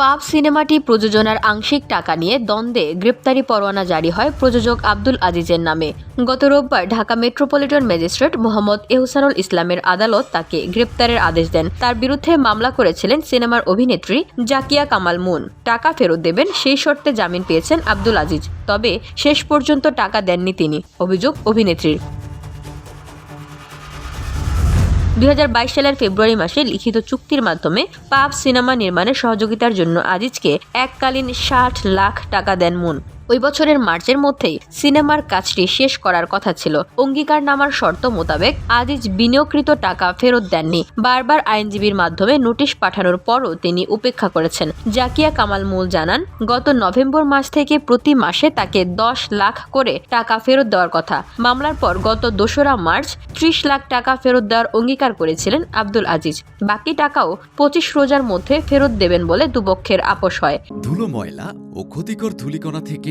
পাপ সিনেমাটি প্রযোজনার আংশিক টাকা নিয়ে দ্বন্দ্বে গ্রেপ্তারি পরোয়ানা জারি হয় প্রযোজক আব্দুল আজিজের নামে। গত রোববার ঢাকা মেট্রোপলিটন ম্যাজিস্ট্রেট মোহাম্মদ এহসানুল ইসলামের আদালত তাকে গ্রেপ্তারের আদেশ দেন। তার বিরুদ্ধে মামলা করেছিলেন সিনেমার অভিনেত্রী জাকিয়া কামাল মুন। টাকা ফেরত দেবেন সেই শর্তে জামিন পেয়েছেন আব্দুল আজিজ। তবে শেষ পর্যন্ত টাকা দেননি তিনি, অভিযোগ অভিনেত্রীর। দুই হাজার বাইশ সালের ফেব্রুয়ারি মাসে লিখিত চুক্তির মাধ্যমে পাপ সিনেমা নির্মাণে সহযোগিতার জন্য আজিজকে এককালীন ষাট লাখ টাকা দেন মুন। ওই বছরের মার্চের মধ্যেই সিনেমার কাজটি শেষ করার কথা ছিল। অঙ্গীকার নামার শর্ত মোতাবেক আজিজ বিনিয়োগকৃত টাকা ফেরত দেননি। বারবার আইনজীবীর মাধ্যমে নোটিশ পাঠানোর পরও তিনি উপেক্ষা করেছেন। জাকিয়া কামাল মুল জানান, গত নভেম্বর মাস থেকে প্রতি মাসে তাকে দশ লাখ করে টাকা ফেরত দেওয়ার কথা। মামলার পর গত দোসরা মার্চ ত্রিশ লাখ টাকা ফেরত দেওয়ার অঙ্গীকার করেছিলেন আব্দুল আজিজ। বাকি টাকাও পঁচিশ রোজার মধ্যে ফেরত দেবেন বলে দুপক্ষের আপোষ হয়। ধুলো ময়লা ও ক্ষতিকর ধূলিকণা থেকে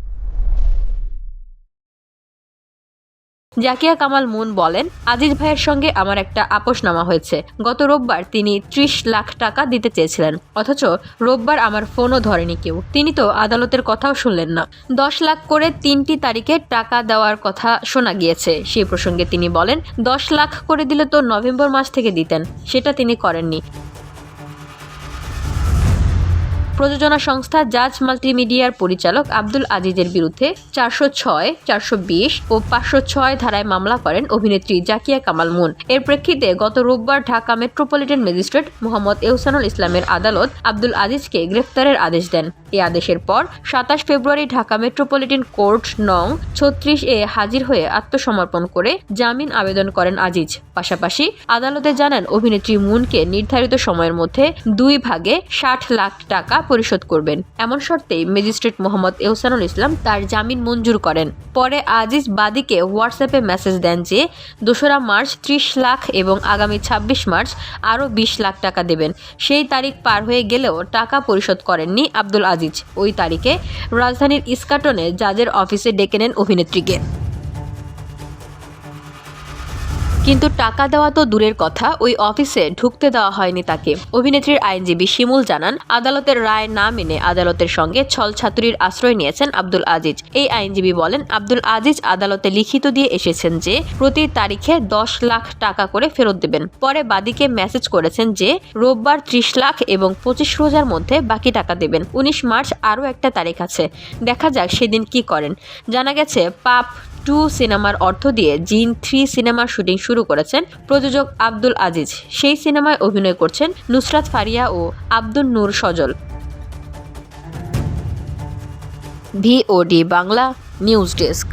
জাকিয়া কামাল মুন বলেন, আজিজ ভাইয়ের সঙ্গে আমার একটা আপোষনামা হয়েছে। গত রোববার তিনি ত্রিশ লাখ টাকা দিতে চেয়েছিলেন। অথচ রোববার আমার ফোনও ধরেনি কেউ। তিনি তো আদালতের কথাও শুনলেন না। দশ লাখ করে তিনটি তারিখে টাকা দেওয়ার কথা শোনা গিয়েছে। সেই প্রসঙ্গে তিনি বলেন, দশ লাখ করে দিলে তো নভেম্বর মাস থেকে দিতেন। সেটা তিনি করেননি। প্রযোজনা সংস্থা জাজ মাল্টিমিডিয়ার পরিচালক আব্দুল আজিজের বিরুদ্ধে চারশো ছয়, চারশো বিশ ও পাঁচশো ছয় ধারায় মামলা করেন অভিনেত্রী জাকিয়া কামাল মুন। এর প্রেক্ষিতে গত রোববার ঢাকা মেট্রোপলিটন ম্যাজিস্ট্রেট মোহাম্মদ এহসানুল ইসলামের আদালত আব্দুল আজিজকে গ্রেফতারের আদেশ দেন। এই আদেশের পর সাতাশ ফেব্রুয়ারি ঢাকা মেট্রোপলিটন কোর্ট নং ছত্রিশ এ হাজির হয়ে আত্মসমর্পণ করে জামিন আবেদন করেন আজিজ। পাশাপাশি আদালতে জানান, অভিনেত্রী মুনকে নির্ধারিত সময়ের মধ্যে দুই ভাগে ষাট লাখ টাকা পরিশোধ করবেন। এমন শর্তেই ম্যাজিস্ট্রেট মোহাম্মদ এহসানুল ইসলাম তার জামিন মঞ্জুর করেন। পরে আজিজ বাদীকে হোয়াটসঅ্যাপে মেসেজ দেন যে, দোসরা মার্চ ত্রিশ লাখ এবং আগামী ছাব্বিশ মার্চ আরও বিশ লাখ টাকা দেবেন। সেই তারিখ পার হয়ে গেলেও টাকা পরিশোধ করেননি আব্দুল আজিজ। ওই তারিখে রাজধানীর ইস্কাটনে জাজের অফিসে ডেকে নেন অভিনেত্রীকে। কিন্তু টাকা দেওয়া তো দূরের কথা, ওই অফিসে ঢুকতে দেওয়া হয়নি তাকে। অভিনেত্রীর আইনজীবী শিমুল জানান, আদালতের রায় না মেনে আদালতের সঙ্গে ছল ছাত্রীর আশ্রয় নিয়েছেন আব্দুল আজিজ। এই আইনজীবী বলেন, আব্দুল আজিজ আদালতে লিখিত দিয়ে এসেছেন যে, প্রতি তারিখে দশ লাখ টাকা করে ফেরত দেবেন। পরে বাদীকে মেসেজ করেছেন যে, রোববার ত্রিশ লাখ এবং পঁচিশ রোজার মধ্যে বাকি টাকা দেবেন। উনিশ মার্চ আরও একটা তারিখ আছে। দেখা যাক সেদিন কি করেন। জানা গেছে, পাপ টু সিনেমার অর্থ দিয়ে জিন থ্রি সিনেমার শুটিং শুরু করেছেন প্রযোজক আব্দুল আজিজ। সেই সিনেমায় অভিনয় করছেন নুসরাত ফারিয়া ও Abdul Noor Sajal. VOD Bangla news desk.